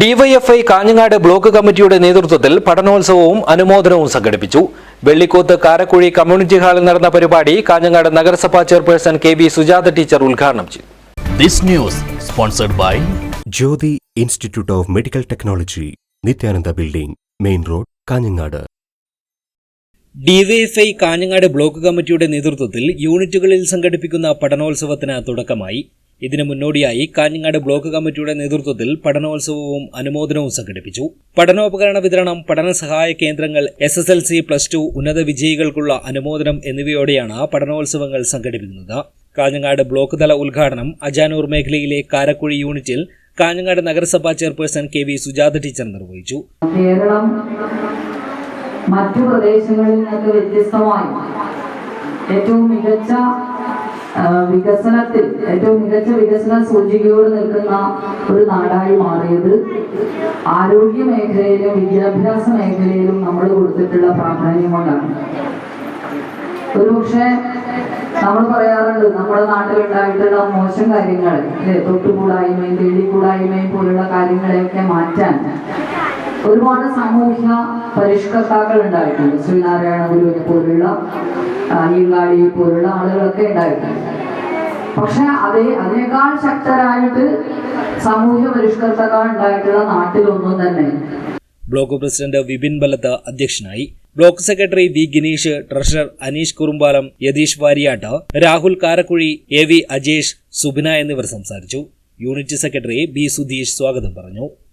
DYFI Kanhangad block കമ്മിറ്റിയുടെ നേതൃത്വത്തിൽ പഠനോത്സവവും അനുമോദനവും സംഘടിപ്പിച്ചു. വെള്ളിക്കോത്ത് കാരക്കുഴി കമ്മ്യൂണിറ്റി ഹാളിൽ നടന്ന പരിപാടി കാഞ്ഞങ്ങാട് നഗരസഭാ chairperson K V Sujatha teacher ഉദ്ഘാടനം ചെയ്തു. This news sponsored by Jyothi institute of medical technology Nithyananda building main road Kanhangad. DYFI Kanhangad block കമ്മിറ്റിയുടെ നേതൃത്വത്തിൽ യൂണിറ്റുകളിൽ സംഘടിപ്പിക്കുന്ന പഠനോത്സവത്തിന് തുടക്കമായി. ഇതിനു മുന്നോടിയായി കാഞ്ഞങ്ങാട് ബ്ലോക്ക് കമ്മിറ്റിയുടെ നേതൃത്വത്തിൽ പഠനോത്സവവും അനുമോദനവും സംഘടിപ്പിച്ചു. പഠനോപകരണ വിതരണം പഠന സഹായ കേന്ദ്രങ്ങൾ S S L C plus two ഉന്നത വിജയികൾക്കുള്ള അനുമോദനം എന്നിവയോടെയാണ് പഠനോത്സവങ്ങൾ സംഘടിപ്പിക്കുന്നത്. കാഞ്ഞങ്ങാട് ബ്ലോക്ക് തല ഉദ്ഘാടനം അജാനൂർ മേഖലയിലെ കാരക്കുഴി യൂണിറ്റിൽ കാഞ്ഞങ്ങാട് നഗരസഭാ chairperson K V Sujatha teacher നിർവഹിച്ചു. കേരളം മറ്റു പ്രദേശങ്ങളിൽ നിന്ന് വ്യത്യസ്തമായി ഏറ്റവും മികച്ച വികസനത്തിൽ ഏറ്റവും മികച്ച വികസന സൂചികയോട് നിൽക്കുന്ന ഒരു നാടായി മാറിയത് ആരോഗ്യ മേഖലയിലും വിദ്യാഭ്യാസ മേഖലയിലും നമ്മൾ കൊടുത്തിട്ടുള്ള പ്രാധാന്യം കൊണ്ടാണ്. ഒരുപക്ഷെ നമ്മൾ പറയാറുണ്ട് നമ്മുടെ നാട്ടിലുണ്ടായിട്ടുള്ള മോശം കാര്യങ്ങൾ അല്ലെ? തൊട്ടുകൂടായ്മയും തേടിക്കൂടായ്മയും പോലുള്ള കാര്യങ്ങളെയൊക്കെ മാറ്റാൻ ഒരുപാട് സാമൂഹ്യ പരിഷ്കർത്താക്കൾ ഉണ്ടായിട്ടുണ്ട്. ശ്രീനാരായണ ഗുരുവിനെ പോലുള്ള അയ്യങ്കാളിയെ പോലുള്ള ആളുകളൊക്കെ ഉണ്ടായിട്ടുണ്ട്. പക്ഷെ അതേ അതിനേക്കാൾ ശക്തരായിട്ട് സാമൂഹ്യ പരിഷ്കർത്താക്കൾ ഉണ്ടായിട്ടുള്ള നാട്ടിലൊന്നും തന്നെ ബ്ലോക്ക് പ്രസിഡന്റ് വിപിൻ ബലത്ത് അധ്യക്ഷനായി. Block secretary V Gineesh treasurer Aneesh Kurumbalam Yatheesh Variyat Rahul Karakuzhi A V Ajesh Subina എന്നിവർ സംസാരിച്ചു. യൂണിറ്റ് സെക്രട്ടറി ബി സുധീഷ് സ്വാഗതം പറഞ്ഞു.